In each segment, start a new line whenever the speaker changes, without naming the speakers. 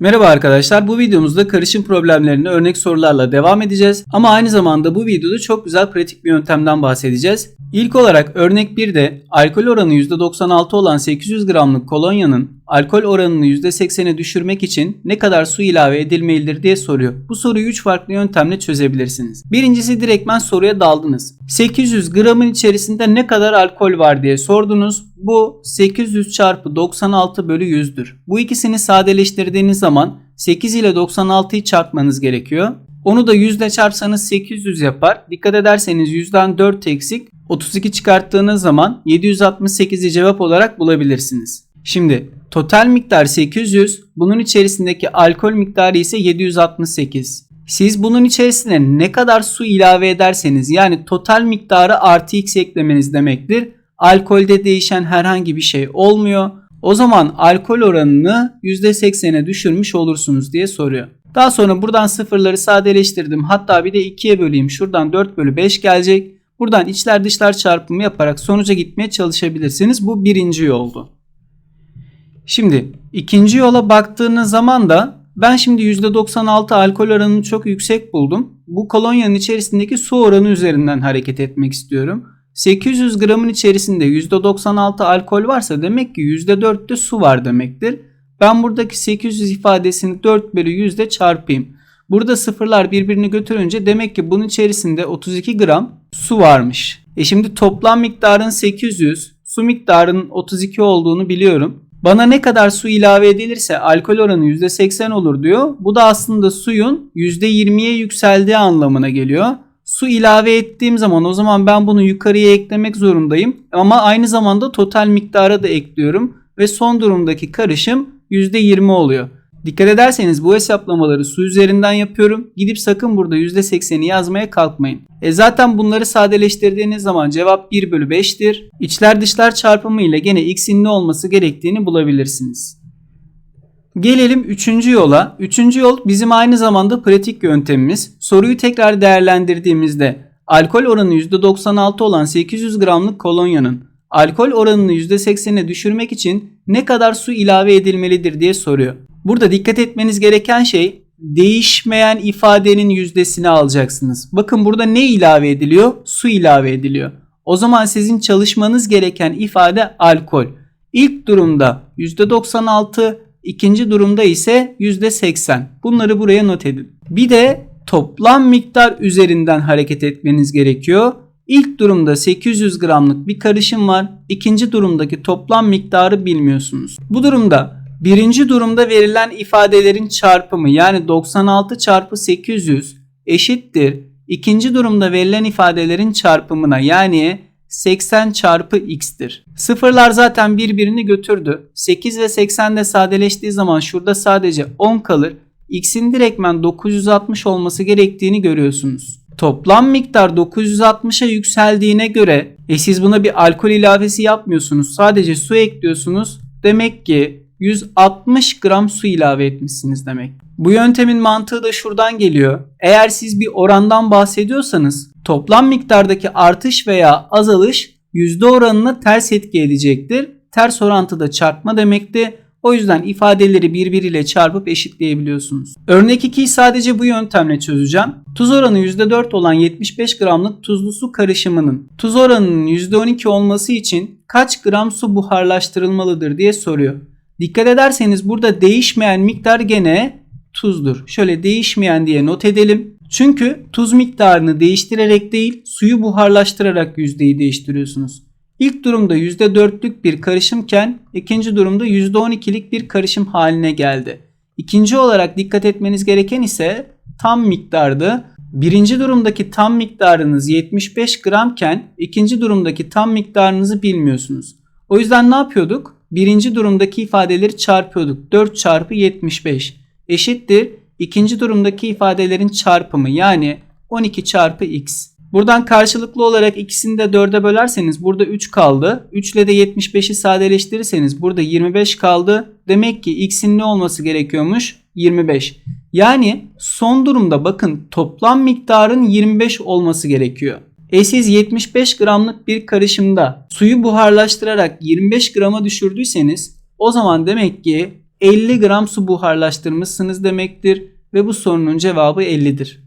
Merhaba arkadaşlar. Bu videomuzda karışım problemlerini örnek sorularla devam edeceğiz. Ama aynı zamanda bu videoda çok güzel pratik bir yöntemden bahsedeceğiz. İlk olarak örnek 1'de alkol oranı %96 olan 800 gramlık kolonyanın alkol oranını %80'e düşürmek için ne kadar su ilave edilmelidir diye soruyor. Bu soruyu 3 farklı yöntemle çözebilirsiniz. Birincisi direktmen soruya daldınız. 800 gramın içerisinde ne kadar alkol var diye sordunuz. Bu 800 çarpı 96 bölü 100'dür. Bu ikisini sadeleştirdiğiniz zaman 8 ile 96'yı çarpmanız gerekiyor. Onu da 100 ile çarpsanız 800 yapar. Dikkat ederseniz 100'den 4 eksik 32 çıkarttığınız zaman 768'i cevap olarak bulabilirsiniz. Şimdi total miktar 800, bunun içerisindeki alkol miktarı ise 768. Siz bunun içerisine ne kadar su ilave ederseniz yani total miktarı artı x eklemeniz demektir. Alkolde değişen herhangi bir şey olmuyor. O zaman alkol oranını %80'e düşürmüş olursunuz diye soruyor. Daha sonra buradan sıfırları sadeleştirdim. Hatta bir de 2'ye böleyim. Şuradan 4 bölü 5 gelecek. Buradan içler dışlar çarpımı yaparak sonuca gitmeye çalışabilirsiniz. Bu birinci yoldu. Şimdi ikinci yola baktığınız zaman da ben şimdi %96 alkol oranını çok yüksek buldum. Bu kolonyanın içerisindeki su oranı üzerinden hareket etmek istiyorum. 800 gramın içerisinde %96 alkol varsa demek ki %4 de su var demektir. Ben buradaki 800 ifadesini 4 bölü 100 de çarpayım. Burada sıfırlar birbirini götürünce demek ki bunun içerisinde 32 gram su varmış. E şimdi toplam miktarın 800, su miktarının 32 olduğunu biliyorum. Bana ne kadar su ilave edilirse alkol oranı %80 olur diyor. Bu da aslında suyun %20'ye yükseldiği anlamına geliyor. Su ilave ettiğim zaman o zaman ben bunu yukarıya eklemek zorundayım. Ama aynı zamanda total miktara da ekliyorum. Ve son durumdaki karışım %20 oluyor. Dikkat ederseniz bu hesaplamaları su üzerinden yapıyorum. Gidip sakın burada %80'i yazmaya kalkmayın. E zaten bunları sadeleştirdiğiniz zaman cevap 1 bölü 5'tir. İçler dışlar çarpımı ile gene x'in ne olması gerektiğini bulabilirsiniz. Gelelim üçüncü yola. Üçüncü yol bizim aynı zamanda pratik yöntemimiz. Soruyu tekrar değerlendirdiğimizde alkol oranı %96 olan 800 gramlık kolonyanın alkol oranını %80'e düşürmek için ne kadar su ilave edilmelidir diye soruyor. Burada dikkat etmeniz gereken şey değişmeyen ifadenin yüzdesini alacaksınız. Bakın burada ne ilave ediliyor? Su ilave ediliyor. O zaman sizin çalışmanız gereken ifade alkol. İlk durumda %96, ikinci durumda ise %80. Bunları buraya not edin. Bir de toplam miktar üzerinden hareket etmeniz gerekiyor. İlk durumda 800 gramlık bir karışım var. İkinci durumdaki toplam miktarı bilmiyorsunuz. Bu durumda birinci durumda verilen ifadelerin çarpımı yani 96 çarpı 800 eşittir. İkinci durumda verilen ifadelerin çarpımına yani 80 çarpı x'tir. Sıfırlar zaten birbirini götürdü. 8 ve 80 de sadeleştiği zaman şurada sadece 10 kalır. x'in direktmen 960 olması gerektiğini görüyorsunuz. Toplam miktar 960'a yükseldiğine göre e siz buna bir alkol ilavesi yapmıyorsunuz. Sadece su ekliyorsunuz. Demek ki 160 gram su ilave etmişsiniz demek. Bu yöntemin mantığı da şuradan geliyor. Eğer siz bir orandan bahsediyorsanız toplam miktardaki artış veya azalış yüzde oranını ters etki edecektir. Ters orantıda çarpma demekti. O yüzden ifadeleri birbiriyle çarpıp eşitleyebiliyorsunuz. Örnek 2'yi sadece bu yöntemle çözeceğim. Tuz oranı %4 olan 75 gramlık tuzlu su karışımının tuz oranının %12 olması için kaç gram su buharlaştırılmalıdır diye soruyor. Dikkat ederseniz burada değişmeyen miktar gene tuzdur. Şöyle değişmeyen diye not edelim. Çünkü tuz miktarını değiştirerek değil suyu buharlaştırarak yüzdeyi değiştiriyorsunuz. İlk durumda %4'lük bir karışımken ikinci durumda %12'lik bir karışım haline geldi. İkinci olarak dikkat etmeniz gereken ise tam miktardı. Birinci durumdaki tam miktarınız 75 gramken ikinci durumdaki tam miktarınızı bilmiyorsunuz. O yüzden ne yapıyorduk? Birinci durumdaki ifadeleri çarpıyorduk. 4 çarpı 75 eşittir. İkinci durumdaki ifadelerin çarpımı yani 12 çarpı x. Buradan karşılıklı olarak ikisini de 4'e bölerseniz burada 3 kaldı. 3 ile de 75'i sadeleştirirseniz burada 25 kaldı. Demek ki x'in ne olması gerekiyormuş? 25. Yani son durumda bakın toplam miktarın 25 olması gerekiyor. E siz 75 gramlık bir karışımda suyu buharlaştırarak 25 grama düşürdüyseniz o zaman demek ki 50 gram su buharlaştırmışsınız demektir ve bu sorunun cevabı 50'dir.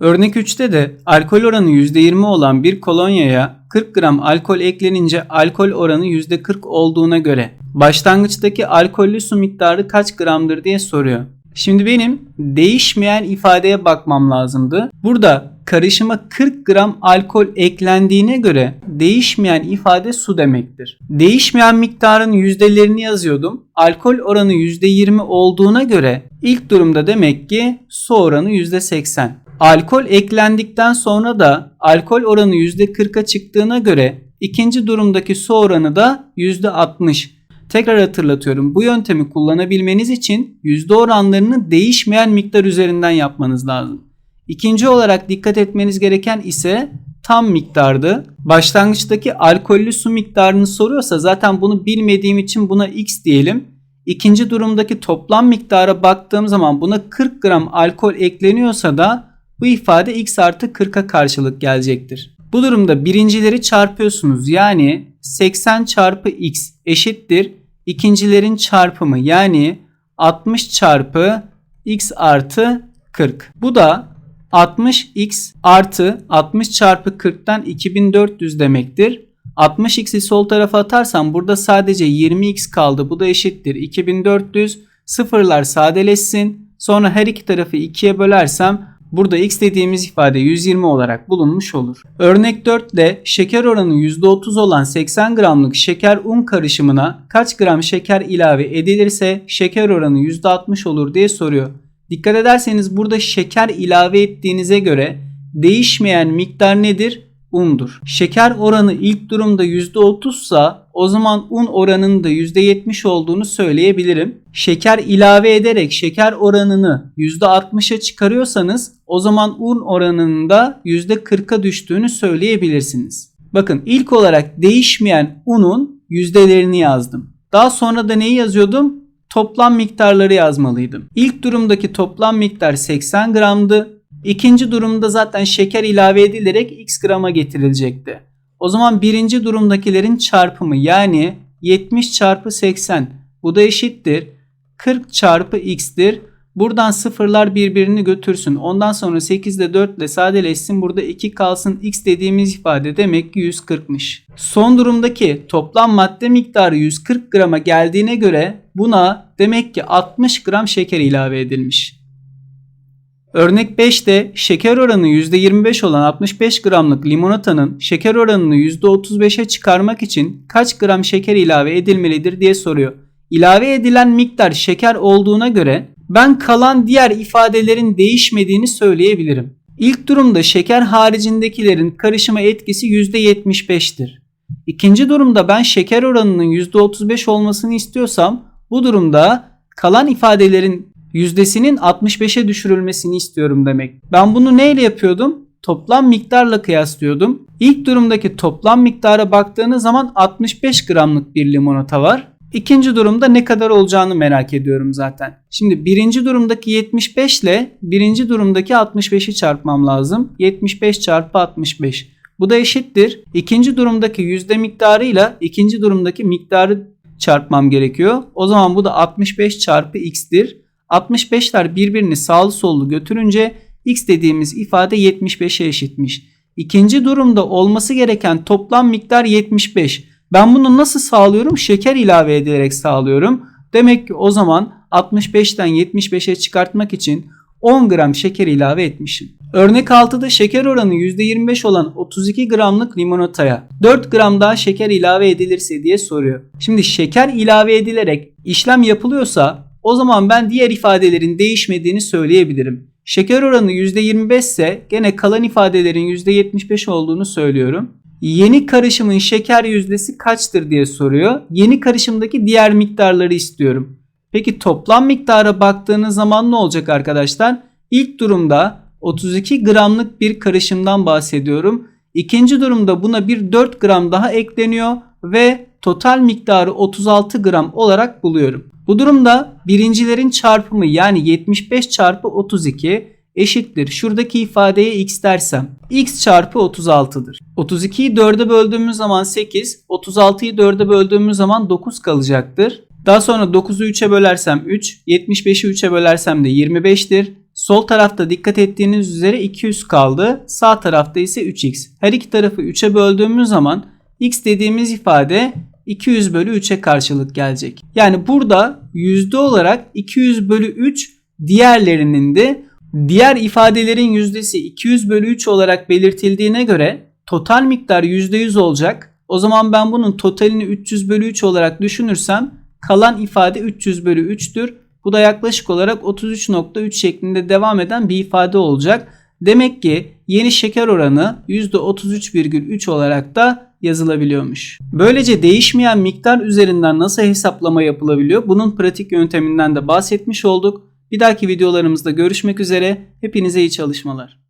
Örnek 3'te de alkol oranı %20 olan bir kolonyaya 40 gram alkol eklenince alkol oranı %40 olduğuna göre başlangıçtaki alkollü su miktarı kaç gramdır diye soruyor. Şimdi benim değişmeyen ifadeye bakmam lazımdı. Burada karışıma 40 gram alkol eklendiğine göre değişmeyen ifade su demektir. Değişmeyen miktarın yüzdelerini yazıyordum. Alkol oranı %20 olduğuna göre ilk durumda demek ki su oranı %80. Alkol eklendikten sonra da alkol oranı %40'a çıktığına göre ikinci durumdaki su oranı da %60. Tekrar hatırlatıyorum. Bu yöntemi kullanabilmeniz için yüzde oranlarını değişmeyen miktar üzerinden yapmanız lazım. İkinci olarak dikkat etmeniz gereken ise tam miktardı. Başlangıçtaki alkollü su miktarını soruyorsa zaten bunu bilmediğim için buna x diyelim. İkinci durumdaki toplam miktara baktığım zaman buna 40 gram alkol ekleniyorsa da bu ifade x artı 40'a karşılık gelecektir. Bu durumda birincileri çarpıyorsunuz. Yani 80 çarpı x eşittir. ikincilerin çarpımı yani 60 çarpı x artı 40. Bu da 60x artı 60 çarpı 40'tan 2400 demektir. 60x'i sol tarafa atarsam burada sadece 20x kaldı. Bu da eşittir. 2400 sıfırlar sadeleşsin. Sonra her iki tarafı 2'ye bölersem Burada x dediğimiz ifade 120 olarak bulunmuş olur. Örnek 4 ile şeker oranı %30 olan 80 gramlık şeker un karışımına kaç gram şeker ilave edilirse şeker oranı %60 olur diye soruyor. Dikkat ederseniz burada şeker ilave ettiğinize göre değişmeyen miktar nedir? Undur. Şeker oranı ilk durumda %30 sa o zaman un oranının da %70 olduğunu söyleyebilirim. Şeker ilave ederek şeker oranını %60'a çıkarıyorsanız o zaman un oranının da %40'a düştüğünü söyleyebilirsiniz. Bakın ilk olarak değişmeyen unun yüzdelerini yazdım. Daha sonra da neyi yazıyordum? Toplam miktarları yazmalıydım. İlk durumdaki toplam miktar 80 gramdı. İkinci durumda zaten şeker ilave edilerek x grama getirilecekti. O zaman birinci durumdakilerin çarpımı yani 70 çarpı 80 bu da eşittir. 40 çarpı x'tir. Buradan sıfırlar birbirini götürsün. Ondan sonra 8 ile 4 ile sadeleşsin. Burada 2 kalsın. X dediğimiz ifade demek ki 140'mış. Son durumdaki toplam madde miktarı 140 grama geldiğine göre buna demek ki 60 gram şeker ilave edilmiş. Örnek 5'te şeker oranı %25 olan 65 gramlık limonatanın şeker oranını %35'e çıkarmak için kaç gram şeker ilave edilmelidir diye soruyor. İlave edilen miktar şeker olduğuna göre ben kalan diğer ifadelerin değişmediğini söyleyebilirim. İlk durumda şeker haricindekilerin karışıma etkisi %75'tir. İkinci durumda ben şeker oranının %35 olmasını istiyorsam bu durumda kalan ifadelerin yüzdesinin 65'e düşürülmesini istiyorum demek. Ben bunu neyle yapıyordum? Toplam miktarla kıyaslıyordum. İlk durumdaki toplam miktara baktığınız zaman 65 gramlık bir limonata var. İkinci durumda ne kadar olacağını merak ediyorum zaten. Şimdi birinci durumdaki 75 ile birinci durumdaki 65'i çarpmam lazım. 75 çarpı 65. Bu da eşittir. İkinci durumdaki yüzde miktarıyla ikinci durumdaki miktarı çarpmam gerekiyor. O zaman bu da 65 çarpı x'tir. 65'ler birbirini sağlı sollu götürünce x dediğimiz ifade 75'e eşitmiş. İkinci durumda olması gereken toplam miktar 75. Ben bunu nasıl sağlıyorum? Şeker ilave ederek sağlıyorum. Demek ki o zaman 65'ten 75'e çıkartmak için 10 gram şeker ilave etmişim. Örnek 6'da şeker oranı %25 olan 32 gramlık limonataya 4 gram daha şeker ilave edilirse diye soruyor. Şimdi şeker ilave edilerek işlem yapılıyorsa o zaman ben diğer ifadelerin değişmediğini söyleyebilirim. Şeker oranı %25 ise gene kalan ifadelerin %75 olduğunu söylüyorum. Yeni karışımın şeker yüzdesi kaçtır diye soruyor. Yeni karışımdaki diğer miktarları istiyorum. Peki toplam miktara baktığınız zaman ne olacak arkadaşlar? İlk durumda 32 gramlık bir karışımdan bahsediyorum. İkinci durumda buna bir 4 gram daha ekleniyor ve total miktarı 36 gram olarak buluyorum. Bu durumda birincilerin çarpımı yani 75 çarpı 32 eşittir. Şuradaki ifadeye x dersem x çarpı 36'dır. 32'yi 4'e böldüğümüz zaman 8, 36'yı 4'e böldüğümüz zaman 9 kalacaktır. Daha sonra 9'u 3'e bölersem 3, 75'i 3'e bölersem de 25'tir. Sol tarafta dikkat ettiğiniz üzere 200 kaldı. Sağ tarafta ise 3x. Her iki tarafı 3'e böldüğümüz zaman x dediğimiz ifade 200 bölü 3'e karşılık gelecek. Yani burada yüzde olarak 200 bölü 3 diğerlerinin de diğer ifadelerin yüzdesi 200 bölü 3 olarak belirtildiğine göre total miktar %100 olacak. O zaman ben bunun totalini 300 bölü 3 olarak düşünürsem kalan ifade 300 bölü 3'tür. Bu da yaklaşık olarak 33.3 şeklinde devam eden bir ifade olacak. Demek ki yeni şeker oranı %33,3 olarak da yazılabiliyormuş. Böylece değişmeyen miktar üzerinden nasıl hesaplama yapılabiliyor? Bunun pratik yönteminden de bahsetmiş olduk. Bir dahaki videolarımızda görüşmek üzere. Hepinize iyi çalışmalar.